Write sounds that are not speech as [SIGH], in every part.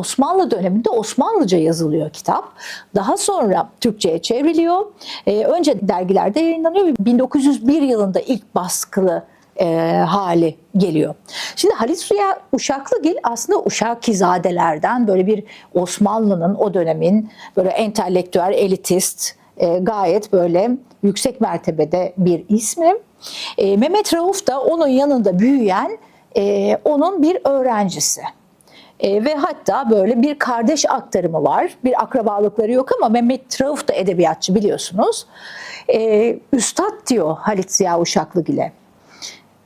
Osmanlı döneminde Osmanlıca yazılıyor kitap. Daha sonra Türkçe'ye çevriliyor. Ee, önce dergilerde yayınlanıyor ve 1901 yılında ilk baskılı e, hali geliyor. Şimdi Halis Rüya Uşaklıgil aslında Uşakizadelerden böyle bir Osmanlı'nın o dönemin böyle entelektüel, elitist, e, gayet böyle yüksek mertebede bir ismi. E, Mehmet Rauf da onun yanında büyüyen e, onun bir öğrencisi. E, ve hatta böyle bir kardeş aktarımı var. Bir akrabalıkları yok ama Mehmet Rauf da edebiyatçı biliyorsunuz. E, Üstad diyor Halit Ziya Uşaklıgil'e.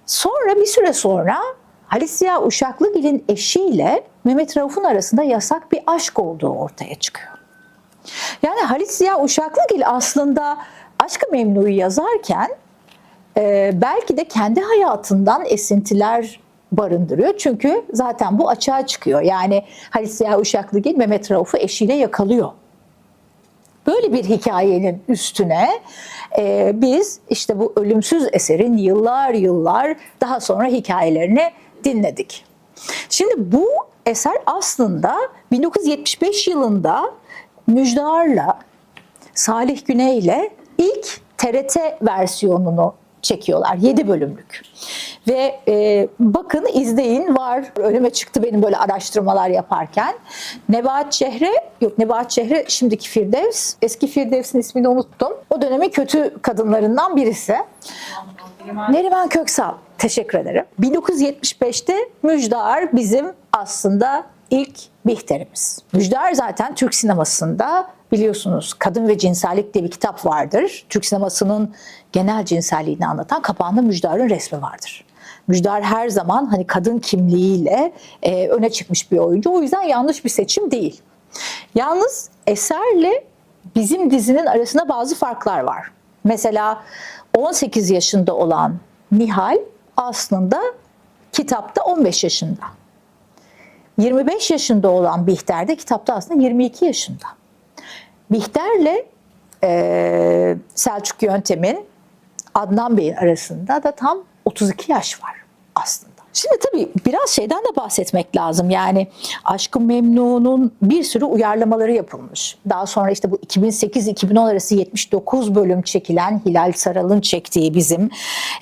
Sonra bir süre sonra Halit Ziya Uşaklıgil'in eşiyle Mehmet Rauf'un arasında yasak bir aşk olduğu ortaya çıkıyor. Yani Halit Ziya Uşaklıgil aslında Aşkı Memnu'yu yazarken e, belki de kendi hayatından esintiler barındırıyor. Çünkü zaten bu açığa çıkıyor. Yani Halit Ziya Uşaklıgil Mehmet Rauf'u eşiyle yakalıyor. Böyle bir hikayenin üstüne e, biz işte bu ölümsüz eserin yıllar yıllar daha sonra hikayelerini dinledik. Şimdi bu eser aslında 1975 yılında Müjdar'la Salih Güney'le ilk TRT versiyonunu çekiyorlar. 7 bölümlük. Ve e, bakın izleyin var. Önüme çıktı benim böyle araştırmalar yaparken. Nebahat Çehre, yok Nebahat Çehre şimdiki Firdevs. Eski Firdevs'in ismini unuttum. O dönemin kötü kadınlarından birisi. Neriman Köksal. Teşekkür ederim. 1975'te Müjdar bizim aslında ilk Bihter'imiz. Müjdar zaten Türk sinemasında biliyorsunuz Kadın ve Cinsellik diye bir kitap vardır. Türk sinemasının genel cinselliğini anlatan kapağında Müjdar'ın resmi vardır. Müjdar her zaman hani kadın kimliğiyle e, öne çıkmış bir oyuncu. O yüzden yanlış bir seçim değil. Yalnız eserle bizim dizinin arasında bazı farklar var. Mesela 18 yaşında olan Nihal aslında kitapta 15 yaşında. 25 yaşında olan Bihter de kitapta aslında 22 yaşında. Bihter'le e, Selçuk Yöntem'in Adnan Bey'in arasında da tam 32 yaş var aslında. Şimdi tabii biraz şeyden de bahsetmek lazım. Yani Aşkı Memnu'nun bir sürü uyarlamaları yapılmış. Daha sonra işte bu 2008-2010 arası 79 bölüm çekilen Hilal Saral'ın çektiği bizim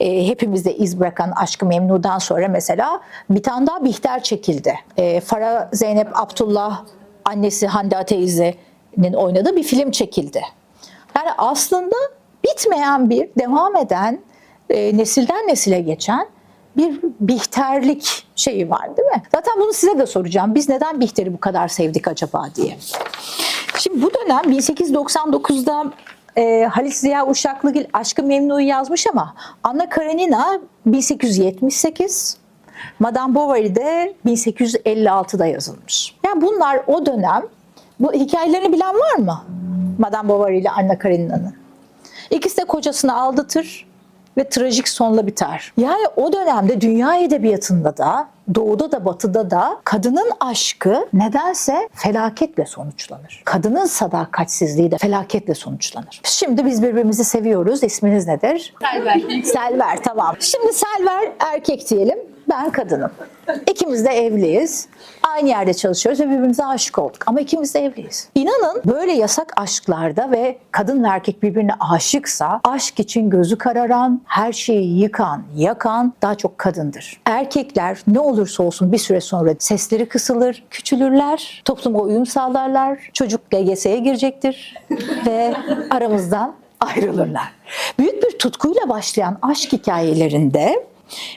e, hepimizde iz bırakan Aşkı Memnu'dan sonra mesela bir tane daha Bihter çekildi. E, Farah Zeynep Abdullah annesi Hande teyzenin oynadığı bir film çekildi. Yani aslında bitmeyen bir, devam eden, e, nesilden nesile geçen bir bihterlik şeyi var değil mi? Zaten bunu size de soracağım. Biz neden Bihter'i bu kadar sevdik acaba diye. Şimdi bu dönem 1899'da e, Halis Ziya Uşaklıgil Aşkı Memnu'yu yazmış ama Anna Karenina 1878, Madame Bovary de 1856'da yazılmış. Yani bunlar o dönem, bu hikayelerini bilen var mı? Madame Bovary ile Anna Karenina'nın. İkisi de kocasını aldatır ve trajik sonla biter. Yani o dönemde dünya edebiyatında da doğuda da batıda da kadının aşkı nedense felaketle sonuçlanır. Kadının sadakatsizliği de felaketle sonuçlanır. Şimdi biz birbirimizi seviyoruz. İsminiz nedir? Selver. Selver tamam. Şimdi Selver erkek diyelim. Ben kadınım. İkimiz de evliyiz. Aynı yerde çalışıyoruz ve birbirimize aşık olduk. Ama ikimiz de evliyiz. İnanın böyle yasak aşklarda ve kadın ve erkek birbirine aşıksa aşk için gözü kararan, her şeyi yıkan, yakan daha çok kadındır. Erkekler ne olursa olsun bir süre sonra sesleri kısılır, küçülürler, topluma uyum sağlarlar, çocuk LGS'ye girecektir [LAUGHS] ve aramızdan ayrılırlar. Büyük bir tutkuyla başlayan aşk hikayelerinde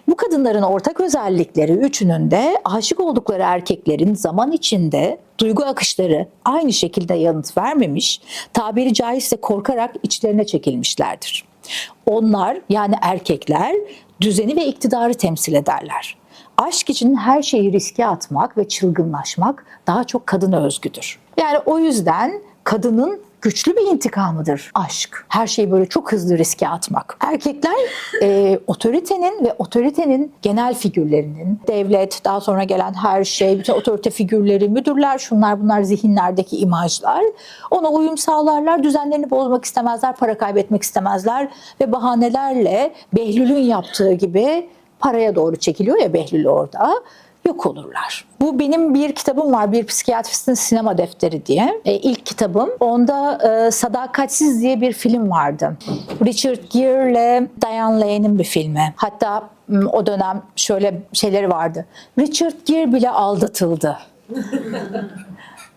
bu kadınların ortak özellikleri üçünün de aşık oldukları erkeklerin zaman içinde duygu akışları aynı şekilde yanıt vermemiş, tabiri caizse korkarak içlerine çekilmişlerdir. Onlar yani erkekler düzeni ve iktidarı temsil ederler. Aşk için her şeyi riske atmak ve çılgınlaşmak daha çok kadına özgüdür. Yani o yüzden kadının güçlü bir intikamıdır aşk. Her şeyi böyle çok hızlı riske atmak. Erkekler e, otoritenin ve otoritenin genel figürlerinin, devlet, daha sonra gelen her şey, bütün otorite figürleri, müdürler, şunlar bunlar zihinlerdeki imajlar. Ona uyum sağlarlar, düzenlerini bozmak istemezler, para kaybetmek istemezler ve bahanelerle Behlül'ün yaptığı gibi paraya doğru çekiliyor ya Behlül orada yok olurlar. Bu benim bir kitabım var. Bir psikiyatristin sinema defteri diye. E, ilk kitabım. Onda e, Sadakatsiz diye bir film vardı. Richard Gere'le Diane Lane'in bir filmi. Hatta o dönem şöyle şeyleri vardı. Richard Gere bile aldatıldı. [LAUGHS]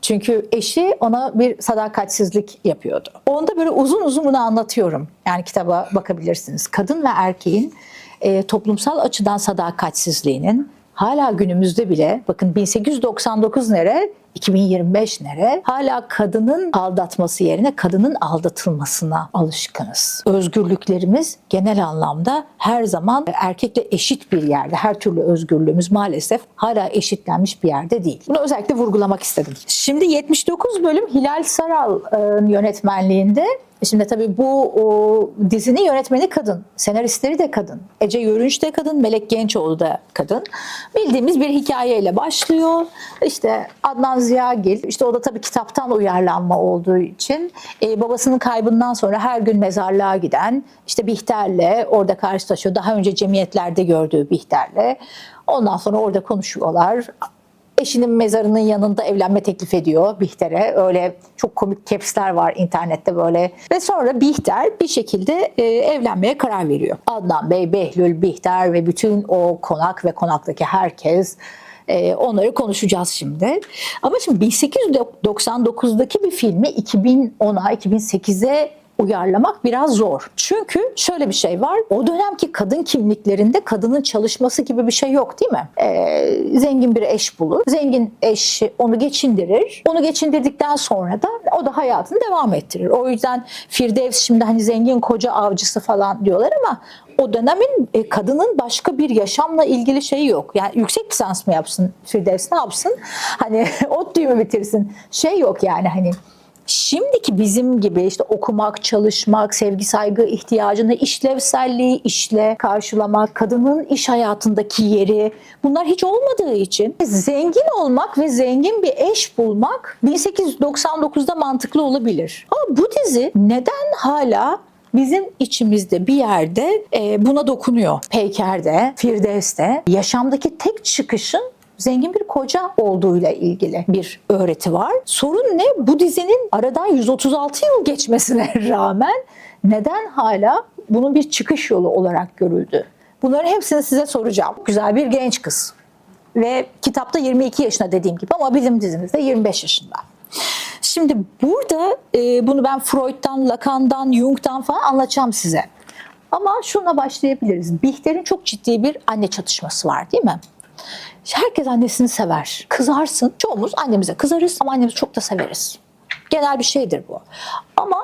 Çünkü eşi ona bir sadakatsizlik yapıyordu. Onda böyle uzun uzun bunu anlatıyorum. Yani kitaba bakabilirsiniz. Kadın ve erkeğin e, toplumsal açıdan sadakatsizliğinin hala günümüzde bile bakın 1899 nere 2025 nere hala kadının aldatması yerine kadının aldatılmasına alışkınız. Özgürlüklerimiz genel anlamda her zaman erkekle eşit bir yerde. Her türlü özgürlüğümüz maalesef hala eşitlenmiş bir yerde değil. Bunu özellikle vurgulamak istedim. Şimdi 79 bölüm Hilal Saral'ın yönetmenliğinde Şimdi tabii bu o, dizinin yönetmeni kadın, senaristleri de kadın. Ece Yörünç de kadın, Melek Gençoğlu da kadın. Bildiğimiz bir hikayeyle başlıyor. İşte Adnan Ziyagil, işte o da tabii kitaptan uyarlanma olduğu için e, babasının kaybından sonra her gün mezarlığa giden, işte Bihter'le orada karşılaşıyor. Daha önce cemiyetlerde gördüğü Bihter'le. Ondan sonra orada konuşuyorlar eşinin mezarının yanında evlenme teklif ediyor Bihter'e. Öyle çok komik capsler var internette böyle. Ve sonra Bihter bir şekilde e, evlenmeye karar veriyor. Adnan Bey, Behlül, Bihter ve bütün o konak ve konaktaki herkes e, onları konuşacağız şimdi. Ama şimdi 1899'daki bir filmi 2010'a, 2008'e uyarlamak biraz zor. Çünkü şöyle bir şey var. O dönemki kadın kimliklerinde kadının çalışması gibi bir şey yok değil mi? Ee, zengin bir eş bulur. Zengin eş onu geçindirir. Onu geçindirdikten sonra da o da hayatını devam ettirir. O yüzden Firdevs şimdi hani zengin koca avcısı falan diyorlar ama o dönemin e, kadının başka bir yaşamla ilgili şeyi yok. Yani yüksek lisans mı yapsın Firdevs ne yapsın? Hani [LAUGHS] ODTÜ'yü mü bitirsin? Şey yok yani hani Şimdiki bizim gibi işte okumak, çalışmak, sevgi saygı ihtiyacını, işlevselliği işle karşılamak, kadının iş hayatındaki yeri bunlar hiç olmadığı için zengin olmak ve zengin bir eş bulmak 1899'da mantıklı olabilir. Ama bu dizi neden hala bizim içimizde bir yerde e, buna dokunuyor. Peyker'de, Firdevs'te yaşamdaki tek çıkışın zengin bir koca olduğuyla ilgili bir öğreti var. Sorun ne? Bu dizinin aradan 136 yıl geçmesine [LAUGHS] rağmen neden hala bunun bir çıkış yolu olarak görüldü? Bunların hepsini size soracağım. Güzel bir genç kız. Ve kitapta 22 yaşında dediğim gibi ama bizim dizimizde 25 yaşında. Şimdi burada e, bunu ben Freud'dan, Lacan'dan, Jung'dan falan anlatacağım size. Ama şuna başlayabiliriz. Bihter'in çok ciddi bir anne çatışması var değil mi? Herkes annesini sever. Kızarsın. Çoğumuz annemize kızarız ama annemizi çok da severiz. Genel bir şeydir bu. Ama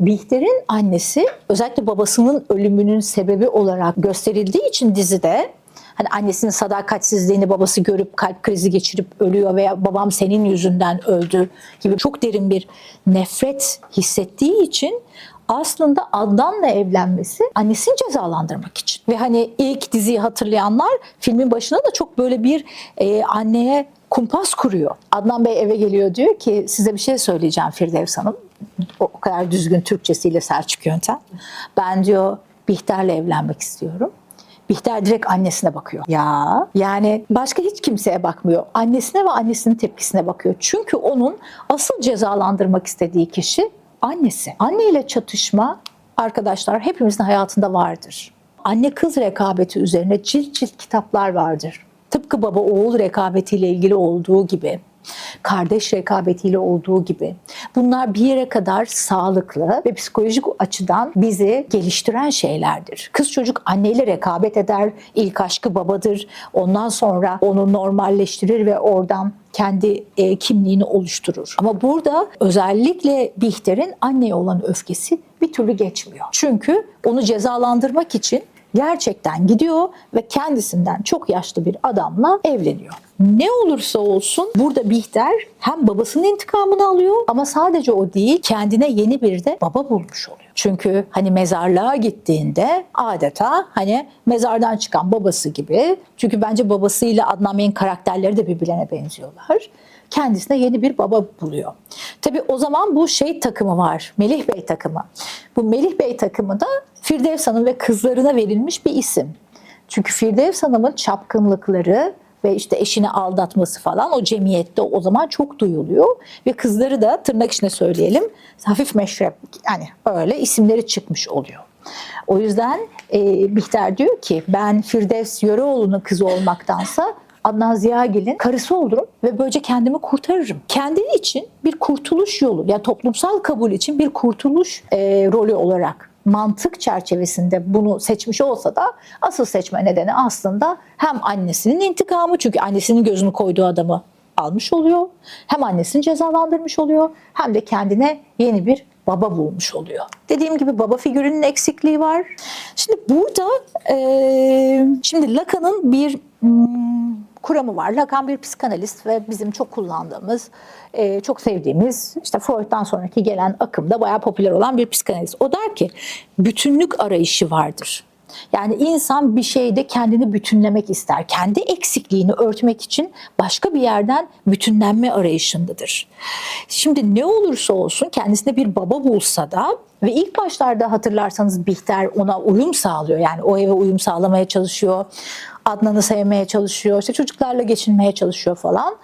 Bihter'in annesi özellikle babasının ölümünün sebebi olarak gösterildiği için dizide hani annesinin sadakatsizliğini babası görüp kalp krizi geçirip ölüyor veya babam senin yüzünden öldü gibi çok derin bir nefret hissettiği için aslında Adnan'la evlenmesi annesini cezalandırmak için. Ve hani ilk diziyi hatırlayanlar filmin başına da çok böyle bir e, anneye kumpas kuruyor. Adnan Bey eve geliyor diyor ki size bir şey söyleyeceğim Firdevs Hanım. O, o kadar düzgün Türkçesiyle Selçuk Yöntem. Ben diyor Bihter'le evlenmek istiyorum. Bihter direkt annesine bakıyor. Ya yani başka hiç kimseye bakmıyor. Annesine ve annesinin tepkisine bakıyor. Çünkü onun asıl cezalandırmak istediği kişi annesi. Anne ile çatışma arkadaşlar hepimizin hayatında vardır. Anne kız rekabeti üzerine cilt cilt kitaplar vardır. Tıpkı baba oğul rekabetiyle ilgili olduğu gibi kardeş rekabetiyle olduğu gibi. Bunlar bir yere kadar sağlıklı ve psikolojik açıdan bizi geliştiren şeylerdir. Kız çocuk anneyle rekabet eder, ilk aşkı babadır. Ondan sonra onu normalleştirir ve oradan kendi e, kimliğini oluşturur. Ama burada özellikle Bihter'in anneye olan öfkesi bir türlü geçmiyor. Çünkü onu cezalandırmak için gerçekten gidiyor ve kendisinden çok yaşlı bir adamla evleniyor. Ne olursa olsun burada Bihter hem babasının intikamını alıyor ama sadece o değil kendine yeni bir de baba bulmuş oluyor. Çünkü hani mezarlığa gittiğinde adeta hani mezardan çıkan babası gibi çünkü bence babasıyla Adnan Bey'in karakterleri de birbirlerine benziyorlar kendisine yeni bir baba buluyor. Tabi o zaman bu şey takımı var. Melih Bey takımı. Bu Melih Bey takımı da Firdevs Hanım ve kızlarına verilmiş bir isim. Çünkü Firdevs Hanım'ın çapkınlıkları ve işte eşini aldatması falan o cemiyette o zaman çok duyuluyor ve kızları da tırnak içine söyleyelim hafif meşrep yani öyle isimleri çıkmış oluyor. O yüzden e, Bihter diyor ki ben Firdevs Yöreoğlu'nun kızı olmaktansa Adnan Ziyagil'in karısı olurum ve böylece kendimi kurtarırım. Kendini için bir kurtuluş yolu, yani toplumsal kabul için bir kurtuluş e, rolü olarak mantık çerçevesinde bunu seçmiş olsa da asıl seçme nedeni aslında hem annesinin intikamı çünkü annesinin gözünü koyduğu adamı almış oluyor. Hem annesini cezalandırmış oluyor hem de kendine yeni bir baba bulmuş oluyor. Dediğim gibi baba figürünün eksikliği var. Şimdi burada e, şimdi Lacan'ın bir hmm, kuramı var. Lacan bir psikanalist ve bizim çok kullandığımız, e, çok sevdiğimiz, işte Freud'dan sonraki gelen akımda bayağı popüler olan bir psikanalist. O der ki bütünlük arayışı vardır. Yani insan bir şeyde kendini bütünlemek ister. Kendi eksikliğini örtmek için başka bir yerden bütünlenme arayışındadır. Şimdi ne olursa olsun kendisine bir baba bulsa da ve ilk başlarda hatırlarsanız Bihter ona uyum sağlıyor. Yani o eve uyum sağlamaya çalışıyor. Adnan'ı sevmeye çalışıyor. işte çocuklarla geçinmeye çalışıyor falan.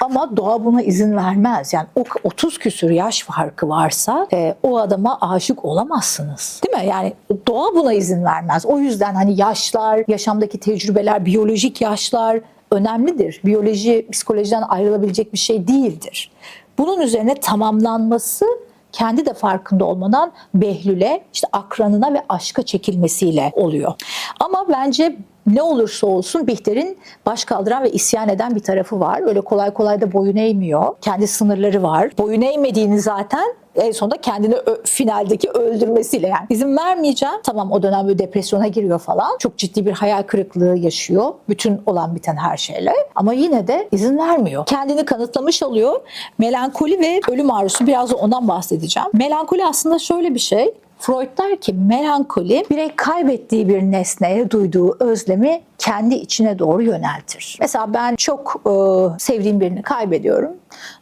Ama doğa buna izin vermez. Yani o 30 küsür yaş farkı varsa e, o adama aşık olamazsınız. Değil mi? Yani doğa buna izin vermez. O yüzden hani yaşlar, yaşamdaki tecrübeler, biyolojik yaşlar önemlidir. Biyoloji psikolojiden ayrılabilecek bir şey değildir. Bunun üzerine tamamlanması kendi de farkında olmadan Behlül'e, işte akranına ve aşka çekilmesiyle oluyor. Ama bence ne olursa olsun Bihter'in baş kaldıran ve isyan eden bir tarafı var. Öyle kolay kolay da boyun eğmiyor. Kendi sınırları var. Boyun eğmediğini zaten en sonunda kendini finaldeki öldürmesiyle yani izin vermeyeceğim. Tamam o dönem böyle depresyona giriyor falan. Çok ciddi bir hayal kırıklığı yaşıyor. Bütün olan biten her şeyle. Ama yine de izin vermiyor. Kendini kanıtlamış oluyor. Melankoli ve ölüm arzusu biraz da ondan bahsedeceğim. Melankoli aslında şöyle bir şey. Freud der ki melankoli birey kaybettiği bir nesneye duyduğu özlemi kendi içine doğru yöneltir. Mesela ben çok e, sevdiğim birini kaybediyorum.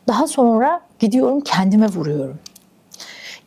Daha sonra gidiyorum kendime vuruyorum.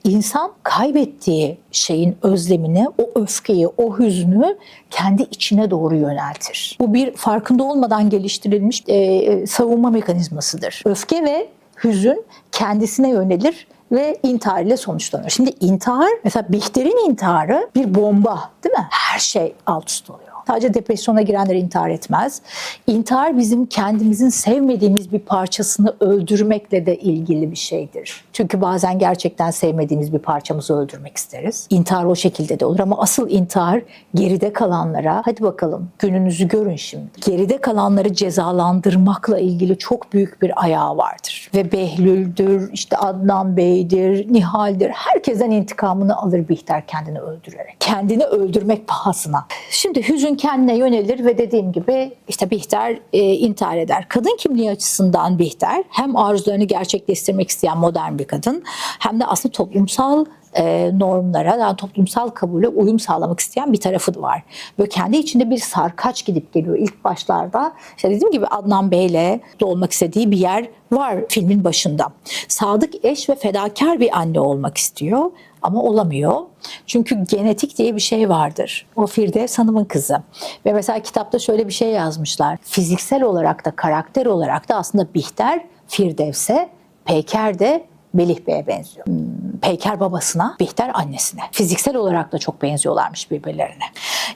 İnsan kaybettiği şeyin özlemini, o öfkeyi, o hüznü kendi içine doğru yöneltir. Bu bir farkında olmadan geliştirilmiş e, savunma mekanizmasıdır. Öfke ve hüzün kendisine yönelir ve intihar ile sonuçlanır. Şimdi intihar, mesela Bihter'in intiharı bir bomba değil mi? Her şey alt üst oluyor. Sadece depresyona girenler intihar etmez. İntihar bizim kendimizin sevmediğimiz bir parçasını öldürmekle de ilgili bir şeydir. Çünkü bazen gerçekten sevmediğimiz bir parçamızı öldürmek isteriz. İntihar o şekilde de olur ama asıl intihar geride kalanlara, hadi bakalım gününüzü görün şimdi. Geride kalanları cezalandırmakla ilgili çok büyük bir ayağı vardır. Ve Behlül'dür, işte Adnan Bey'dir, Nihal'dir. Herkesten intikamını alır Bihter kendini öldürerek. Kendini öldürmek pahasına. Şimdi hüzün kendine yönelir ve dediğim gibi işte Bihter e, intihar eder. Kadın kimliği açısından Bihter hem arzularını gerçekleştirmek isteyen modern bir kadın hem de aslında toplumsal e, normlara, yani toplumsal kabule uyum sağlamak isteyen bir tarafı var. Böyle kendi içinde bir sarkaç gidip geliyor ilk başlarda. İşte dediğim gibi Adnan Bey'le de olmak istediği bir yer var filmin başında. Sadık eş ve fedakar bir anne olmak istiyor ama olamıyor. Çünkü genetik diye bir şey vardır. O Firdevs Hanım'ın kızı. Ve mesela kitapta şöyle bir şey yazmışlar. Fiziksel olarak da karakter olarak da aslında Bihter Firdevs'e, Peyker de Melih Bey'e benziyor. Hmm, Peyker babasına, Bihter annesine. Fiziksel olarak da çok benziyorlarmış birbirlerine.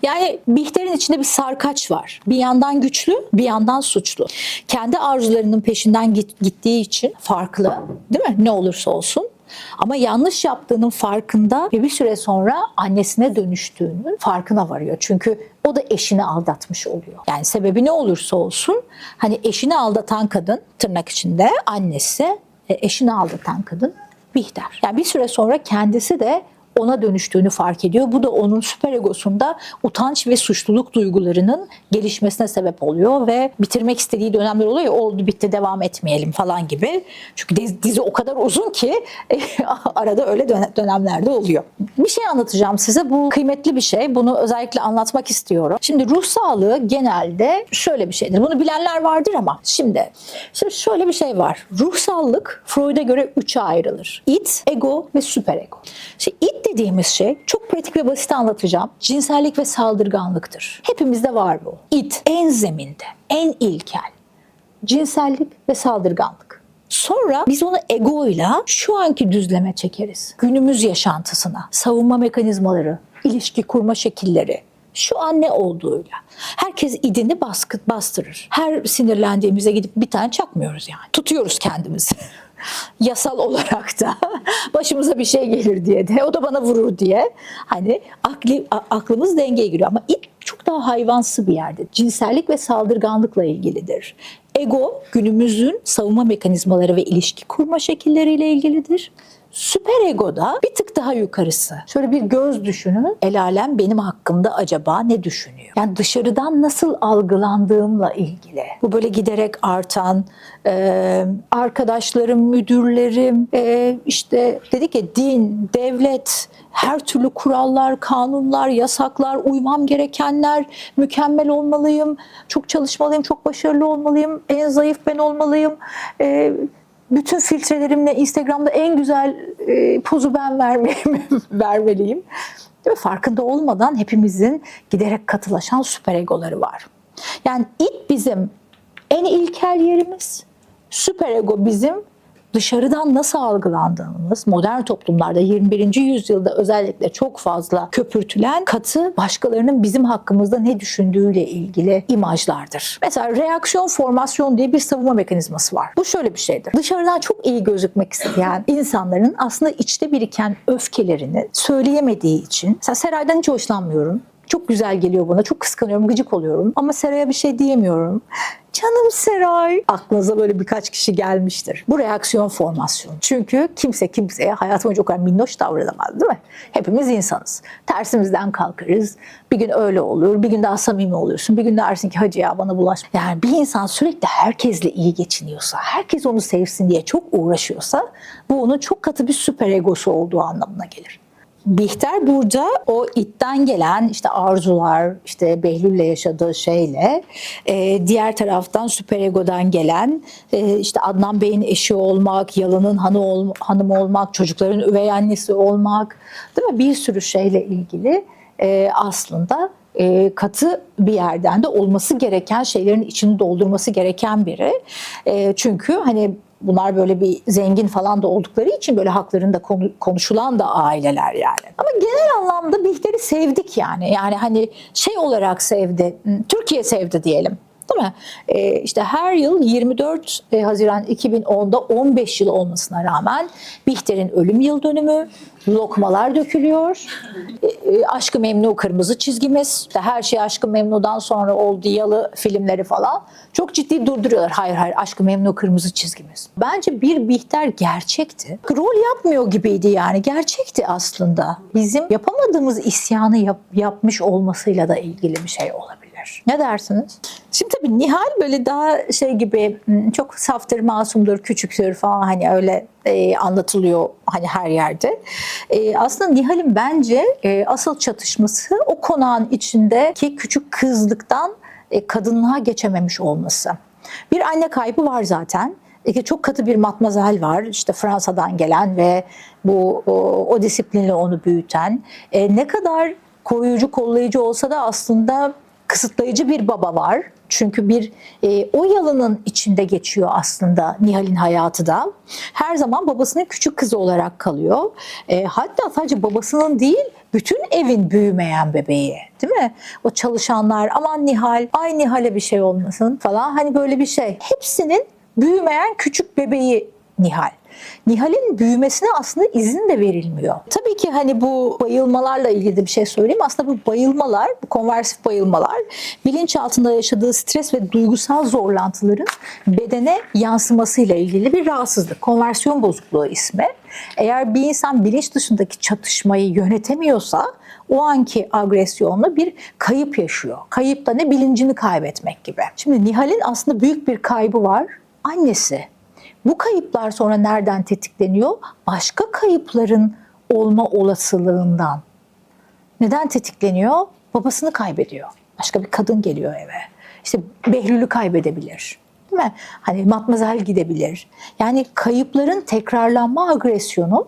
Yani Bihter'in içinde bir sarkaç var. Bir yandan güçlü, bir yandan suçlu. Kendi arzularının peşinden git- gittiği için farklı, değil mi? Ne olursa olsun. Ama yanlış yaptığının farkında ve bir süre sonra annesine dönüştüğünün farkına varıyor. Çünkü o da eşini aldatmış oluyor. Yani sebebi ne olursa olsun hani eşini aldatan kadın tırnak içinde annesi e, eşini aldatan kadın Bihter. Yani bir süre sonra kendisi de ona dönüştüğünü fark ediyor. Bu da onun süper egosunda utanç ve suçluluk duygularının gelişmesine sebep oluyor ve bitirmek istediği dönemler oluyor ya oldu bitti devam etmeyelim falan gibi. Çünkü dizi, o kadar uzun ki [LAUGHS] arada öyle dön- dönemlerde oluyor. Bir şey anlatacağım size. Bu kıymetli bir şey. Bunu özellikle anlatmak istiyorum. Şimdi ruh sağlığı genelde şöyle bir şeydir. Bunu bilenler vardır ama şimdi şimdi şöyle bir şey var. Ruhsallık Freud'a göre üçe ayrılır. İt, ego ve süperego. Şimdi it dediğimiz şey çok pratik ve basit anlatacağım. Cinsellik ve saldırganlıktır. Hepimizde var bu. It en zeminde, en ilkel. Cinsellik ve saldırganlık. Sonra biz onu egoyla şu anki düzleme çekeriz. Günümüz yaşantısına, savunma mekanizmaları, ilişki kurma şekilleri, şu an ne olduğuyla. Herkes idini baskı, bastırır. Her sinirlendiğimizde gidip bir tane çakmıyoruz yani. Tutuyoruz kendimizi. [LAUGHS] Yasal olarak da [LAUGHS] başımıza bir şey gelir diye de o da bana vurur diye hani akli, aklımız dengeye giriyor ama it çok daha hayvansı bir yerde. Cinsellik ve saldırganlıkla ilgilidir. Ego günümüzün savunma mekanizmaları ve ilişki kurma şekilleriyle ilgilidir. Süper egoda bir tık daha yukarısı. Şöyle bir göz düşünün. El alem benim hakkımda acaba ne düşünüyor? Yani dışarıdan nasıl algılandığımla ilgili. Bu böyle giderek artan e, arkadaşlarım, müdürlerim, e, işte dedik ya din, devlet, her türlü kurallar, kanunlar, yasaklar, uymam gerekenler, mükemmel olmalıyım, çok çalışmalıyım, çok başarılı olmalıyım, en zayıf ben olmalıyım. E, bütün filtrelerimle Instagram'da en güzel e, pozu ben [LAUGHS] vermeliyim. mi? Farkında olmadan hepimizin giderek katılaşan süper egoları var. Yani it bizim en ilkel yerimiz, süper ego bizim dışarıdan nasıl algılandığımız modern toplumlarda 21. yüzyılda özellikle çok fazla köpürtülen katı başkalarının bizim hakkımızda ne düşündüğüyle ilgili imajlardır. Mesela reaksiyon formasyon diye bir savunma mekanizması var. Bu şöyle bir şeydir. Dışarıdan çok iyi gözükmek isteyen insanların aslında içte biriken öfkelerini söyleyemediği için mesela Seray'dan hiç hoşlanmıyorum. Çok güzel geliyor bana. Çok kıskanıyorum, gıcık oluyorum. Ama Seray'a bir şey diyemiyorum. Canım Seray. Aklınıza böyle birkaç kişi gelmiştir. Bu reaksiyon formasyonu. Çünkü kimse kimseye hayatım boyunca o kadar minnoş davranamaz değil mi? Hepimiz insanız. Tersimizden kalkarız. Bir gün öyle olur. Bir gün daha samimi oluyorsun. Bir gün dersin ki hacı ya bana bulaş. Yani bir insan sürekli herkesle iyi geçiniyorsa, herkes onu sevsin diye çok uğraşıyorsa bu onun çok katı bir süper egosu olduğu anlamına gelir. Bihter burada o itten gelen işte arzular, işte Behlül'le yaşadığı şeyle e, diğer taraftan süperegodan gelen e, işte Adnan Bey'in eşi olmak, Yalan'ın hanı ol, hanımı olmak, çocukların üvey annesi olmak değil mi? Bir sürü şeyle ilgili e, aslında e, katı bir yerden de olması gereken şeylerin içini doldurması gereken biri. E, çünkü hani bunlar böyle bir zengin falan da oldukları için böyle haklarında konu- konuşulan da aileler yani. Ama genel anlamda Bihter'i sevdik yani. Yani hani şey olarak sevdi, Türkiye sevdi diyelim. Değil mi? Ee, işte her yıl 24 Haziran 2010'da 15 yıl olmasına rağmen Bihter'in ölüm yıl dönümü, lokmalar dökülüyor. E, e, Aşkı Memnu kırmızı çizgimiz. İşte her şey Aşkı Memnu'dan sonra oldu yalı filmleri falan. Çok ciddi durduruyorlar. Hayır hayır Aşkı Memnu kırmızı çizgimiz. Bence bir Bihter gerçekti. Rol yapmıyor gibiydi yani. Gerçekti aslında. Bizim yapamadığımız isyanı yap- yapmış olmasıyla da ilgili bir şey olabilir. Ne dersiniz? Şimdi tabii Nihal böyle daha şey gibi çok saftır, masumdur, küçüktür falan hani öyle e, anlatılıyor hani her yerde. E, aslında Nihal'in bence e, asıl çatışması o konağın içindeki küçük kızlıktan e, kadınlığa geçememiş olması. Bir anne kaybı var zaten. İki çok katı bir matmazel var işte Fransa'dan gelen ve bu o, o disiplinle onu büyüten. E, ne kadar koruyucu kollayıcı olsa da aslında kısıtlayıcı bir baba var. Çünkü bir e, o yalının içinde geçiyor aslında Nihal'in hayatı da. Her zaman babasının küçük kızı olarak kalıyor. E, hatta sadece babasının değil bütün evin büyümeyen bebeği değil mi? O çalışanlar aman Nihal ay Nihal'e bir şey olmasın falan hani böyle bir şey. Hepsinin büyümeyen küçük bebeği Nihal. Nihal'in büyümesine aslında izin de verilmiyor. Tabii ki hani bu bayılmalarla ilgili de bir şey söyleyeyim. Aslında bu bayılmalar, bu konversif bayılmalar bilinçaltında yaşadığı stres ve duygusal zorlantıların bedene yansımasıyla ilgili bir rahatsızlık. Konversiyon bozukluğu ismi. Eğer bir insan bilinç dışındaki çatışmayı yönetemiyorsa o anki agresyonla bir kayıp yaşıyor. Kayıp da ne bilincini kaybetmek gibi. Şimdi Nihal'in aslında büyük bir kaybı var. Annesi. Bu kayıplar sonra nereden tetikleniyor? Başka kayıpların olma olasılığından. Neden tetikleniyor? Babasını kaybediyor. Başka bir kadın geliyor eve. İşte Behlül'ü kaybedebilir. Değil mi? Hani matmazel gidebilir. Yani kayıpların tekrarlanma agresyonu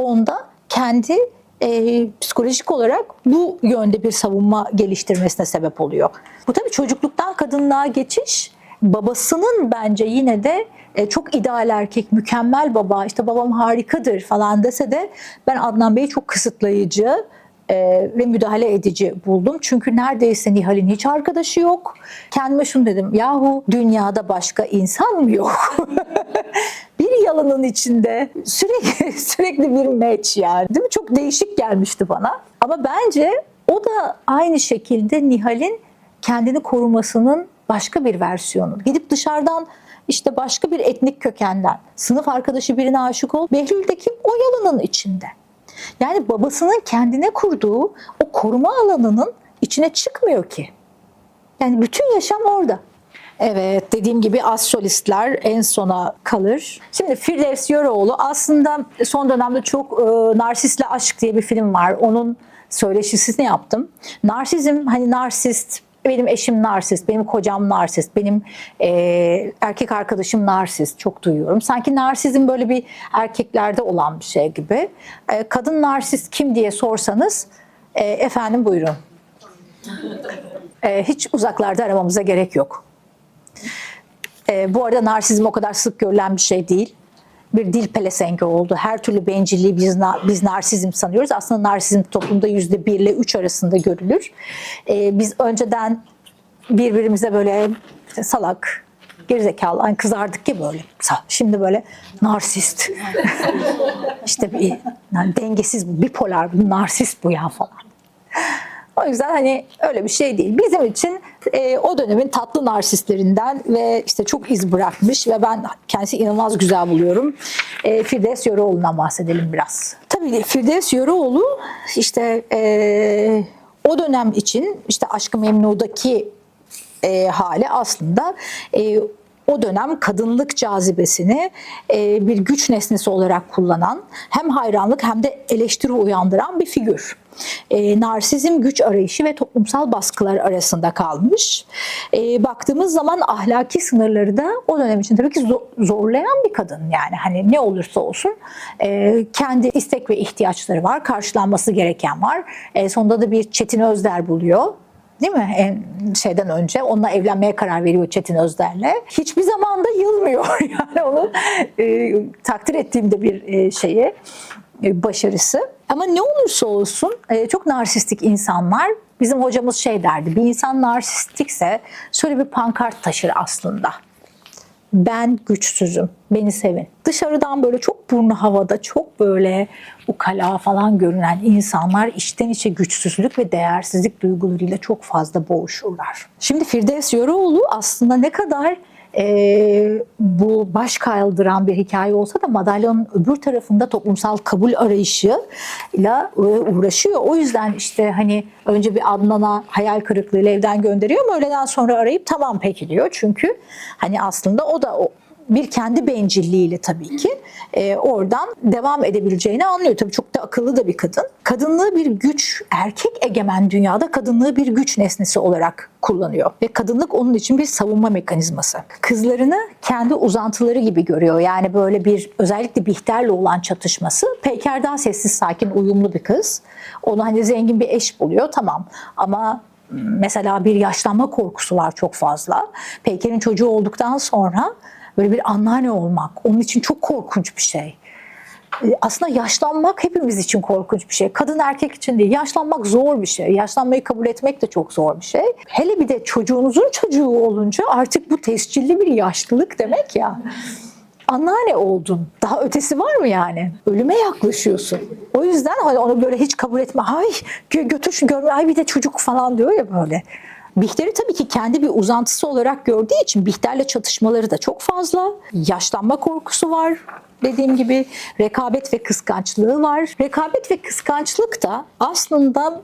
onda kendi e, psikolojik olarak bu yönde bir savunma geliştirmesine sebep oluyor. Bu tabii çocukluktan kadınlığa geçiş babasının bence yine de e, çok ideal erkek, mükemmel baba, işte babam harikadır falan dese de ben Adnan Bey'i çok kısıtlayıcı e, ve müdahale edici buldum. Çünkü neredeyse Nihal'in hiç arkadaşı yok. Kendime şunu dedim, yahu dünyada başka insan mı yok? [LAUGHS] bir yalanın içinde sürekli [LAUGHS] sürekli bir match yani. Değil mi? Çok değişik gelmişti bana. Ama bence o da aynı şekilde Nihal'in kendini korumasının başka bir versiyonu. Gidip dışarıdan işte başka bir etnik kökenden sınıf arkadaşı birine aşık ol. Behlül de kim? O yalanın içinde. Yani babasının kendine kurduğu o koruma alanının içine çıkmıyor ki. Yani bütün yaşam orada. Evet dediğim gibi az solistler en sona kalır. Şimdi Firdevs Yöreoğlu aslında son dönemde çok e, Narsistle Aşk diye bir film var. Onun söyleşisini yaptım. Narsizm hani narsist benim eşim narsist, benim kocam narsist, benim e, erkek arkadaşım narsist çok duyuyorum. Sanki narsizm böyle bir erkeklerde olan bir şey gibi. E, kadın narsist kim diye sorsanız e, efendim buyurun. E, hiç uzaklarda aramamıza gerek yok. E, bu arada narsizm o kadar sık görülen bir şey değil. Bir dil pelesengi oldu. Her türlü bencilliği biz, biz narsizm sanıyoruz. Aslında narsizm toplumda yüzde bir ile üç arasında görülür. E, biz önceden birbirimize böyle salak, gerizekalı, hani kızardık ya böyle. Şimdi böyle narsist. [LAUGHS] işte bir yani dengesiz, bipolar, narsist bu ya falan. O yüzden hani öyle bir şey değil. Bizim için e, o dönemin tatlı narsistlerinden ve işte çok iz bırakmış ve ben kendisi inanılmaz güzel buluyorum. E, Firdevs Yöreoğlu'ndan bahsedelim biraz. Tabii Firdevs Yöreoğlu işte e, o dönem için işte Aşkı Memnu'daki e, hali aslında e, o dönem kadınlık cazibesini e, bir güç nesnesi olarak kullanan hem hayranlık hem de eleştiri uyandıran bir figür. E, narsizm güç arayışı ve toplumsal baskılar arasında kalmış. E, baktığımız zaman ahlaki sınırları da o dönem için tabii ki zo- zorlayan bir kadın yani hani ne olursa olsun e, kendi istek ve ihtiyaçları var, karşılanması gereken var. E, sonunda da bir Çetin Özder buluyor Değil mi? En şeyden önce onunla evlenmeye karar veriyor Çetin Özder'le. Hiçbir zaman da yılmıyor. [LAUGHS] Yani onun e, takdir ettiğim de bir e, şeyi, e, başarısı. Ama ne olursa olsun e, çok narsistik insanlar Bizim hocamız şey derdi, bir insan narsistikse şöyle bir pankart taşır aslında ben güçsüzüm, beni sevin. Dışarıdan böyle çok burnu havada, çok böyle ukala falan görünen insanlar içten içe güçsüzlük ve değersizlik duygularıyla çok fazla boğuşurlar. Şimdi Firdevs Yöreoğlu aslında ne kadar e, bu baş kaldıran bir hikaye olsa da madalyonun öbür tarafında toplumsal kabul arayışıyla e, uğraşıyor. O yüzden işte hani önce bir Adnan'a hayal kırıklığıyla evden gönderiyor ama öğleden sonra arayıp tamam peki diyor. Çünkü hani aslında o da o bir kendi bencilliğiyle tabii ki e, oradan devam edebileceğini anlıyor. Tabii çok da akıllı da bir kadın. Kadınlığı bir güç, erkek egemen dünyada kadınlığı bir güç nesnesi olarak kullanıyor. Ve kadınlık onun için bir savunma mekanizması. Kızlarını kendi uzantıları gibi görüyor. Yani böyle bir özellikle Bihter'le olan çatışması. Peyker daha sessiz, sakin, uyumlu bir kız. Onu hani zengin bir eş buluyor tamam ama mesela bir yaşlanma korkusu var çok fazla. Peyker'in çocuğu olduktan sonra böyle bir anneanne olmak onun için çok korkunç bir şey. E, Aslında yaşlanmak hepimiz için korkunç bir şey. Kadın erkek için değil. Yaşlanmak zor bir şey. Yaşlanmayı kabul etmek de çok zor bir şey. Hele bir de çocuğunuzun çocuğu olunca artık bu tescilli bir yaşlılık demek ya. Anneanne oldun. Daha ötesi var mı yani? Ölüme yaklaşıyorsun. O yüzden hani onu böyle hiç kabul etme. Ay gö- götür şu görme. Ay bir de çocuk falan diyor ya böyle. Bihter'i tabii ki kendi bir uzantısı olarak gördüğü için Bihter'le çatışmaları da çok fazla. Yaşlanma korkusu var. Dediğim gibi rekabet ve kıskançlığı var. Rekabet ve kıskançlık da aslında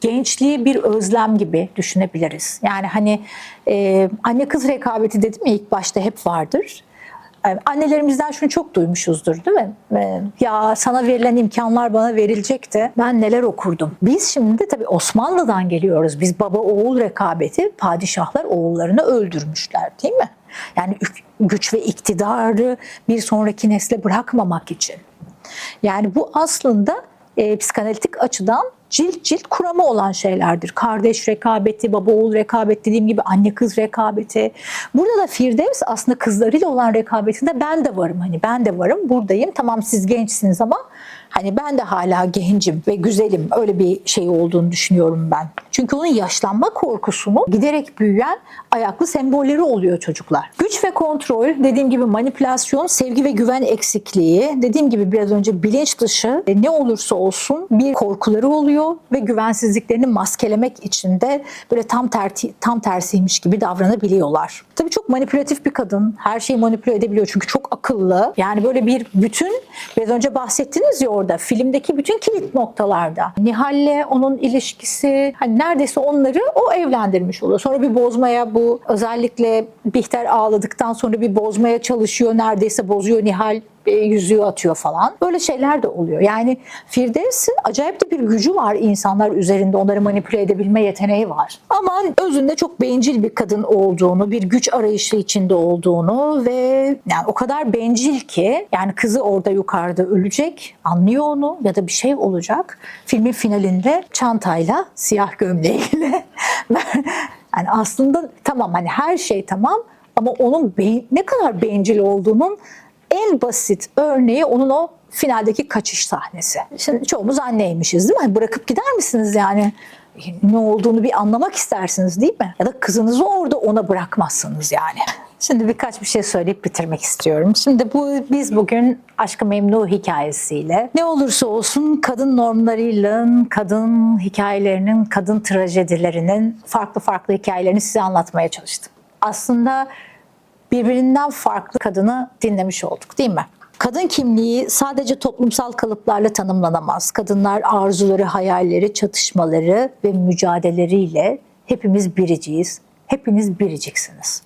gençliği bir özlem gibi düşünebiliriz. Yani hani e, anne kız rekabeti dedim ya ilk başta hep vardır. Annelerimizden şunu çok duymuşuzdur değil mi? Ee, Ya sana verilen imkanlar bana verilecekti. Ben neler okurdum. Biz şimdi tabii Osmanlı'dan geliyoruz. Biz baba oğul rekabeti padişahlar oğullarını öldürmüşler değil mi? Yani güç ve iktidarı bir sonraki nesle bırakmamak için. Yani bu aslında e, psikanalitik açıdan cilt cilt kuramı olan şeylerdir. Kardeş rekabeti, baba oğul rekabeti dediğim gibi anne kız rekabeti. Burada da Firdevs aslında kızlarıyla olan rekabetinde ben de varım. Hani ben de varım buradayım. Tamam siz gençsiniz ama hani ben de hala gencim ve güzelim. Öyle bir şey olduğunu düşünüyorum ben. Çünkü onun yaşlanma korkusunu giderek büyüyen ayaklı sembolleri oluyor çocuklar. Güç ve kontrol, dediğim gibi manipülasyon, sevgi ve güven eksikliği, dediğim gibi biraz önce bilinç dışı e, ne olursa olsun bir korkuları oluyor ve güvensizliklerini maskelemek için de böyle tam terti, tam tersiymiş gibi davranabiliyorlar. Tabii çok manipülatif bir kadın. Her şeyi manipüle edebiliyor çünkü çok akıllı. Yani böyle bir bütün biraz önce bahsettiniz ya orada filmdeki bütün kilit noktalarda. Nihal'le onun ilişkisi hani neredeyse onları o evlendirmiş oluyor. Sonra bir bozmaya bu özellikle Bihter ağladıktan sonra bir bozmaya çalışıyor. Neredeyse bozuyor Nihal yüzüğü atıyor falan. Böyle şeyler de oluyor. Yani Firdevs'in acayip de bir gücü var insanlar üzerinde. Onları manipüle edebilme yeteneği var. Ama özünde çok bencil bir kadın olduğunu, bir güç arayışı içinde olduğunu ve yani o kadar bencil ki yani kızı orada yukarıda ölecek, anlıyor onu ya da bir şey olacak. Filmin finalinde çantayla, siyah gömleğiyle [LAUGHS] yani aslında tamam hani her şey tamam ama onun ne kadar bencil olduğunun en basit örneği onun o finaldeki kaçış sahnesi. Şimdi çoğumuz anneymişiz değil mi? Hani Bırakıp gider misiniz yani? Ne olduğunu bir anlamak istersiniz değil mi? Ya da kızınızı orada ona bırakmazsınız yani. Şimdi birkaç bir şey söyleyip bitirmek istiyorum. Şimdi bu biz bugün Aşkı Memnu hikayesiyle ne olursa olsun kadın normlarıyla, kadın hikayelerinin, kadın trajedilerinin farklı farklı hikayelerini size anlatmaya çalıştım. Aslında birbirinden farklı kadını dinlemiş olduk değil mi? Kadın kimliği sadece toplumsal kalıplarla tanımlanamaz. Kadınlar arzuları, hayalleri, çatışmaları ve mücadeleleriyle hepimiz biriciyiz. Hepiniz biriciksiniz.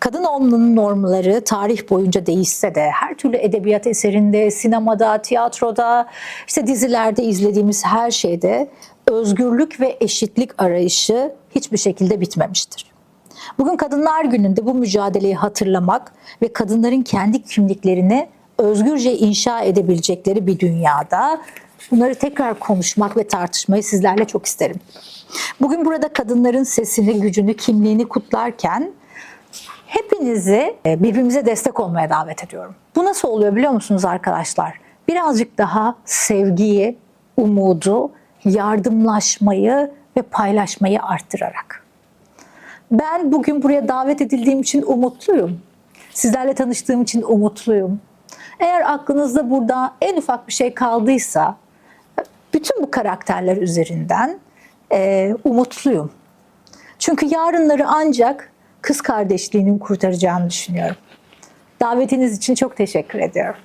Kadın olmanın normları tarih boyunca değişse de her türlü edebiyat eserinde, sinemada, tiyatroda, işte dizilerde izlediğimiz her şeyde özgürlük ve eşitlik arayışı hiçbir şekilde bitmemiştir. Bugün Kadınlar Günü'nde bu mücadeleyi hatırlamak ve kadınların kendi kimliklerini özgürce inşa edebilecekleri bir dünyada bunları tekrar konuşmak ve tartışmayı sizlerle çok isterim. Bugün burada kadınların sesini, gücünü, kimliğini kutlarken hepinizi e, birbirimize destek olmaya davet ediyorum. Bu nasıl oluyor biliyor musunuz arkadaşlar? Birazcık daha sevgiyi, umudu, yardımlaşmayı ve paylaşmayı arttırarak. Ben bugün buraya davet edildiğim için umutluyum. Sizlerle tanıştığım için umutluyum. Eğer aklınızda burada en ufak bir şey kaldıysa, bütün bu karakterler üzerinden e, umutluyum. Çünkü yarınları ancak kız kardeşliğinin kurtaracağını düşünüyorum. Davetiniz için çok teşekkür ediyorum.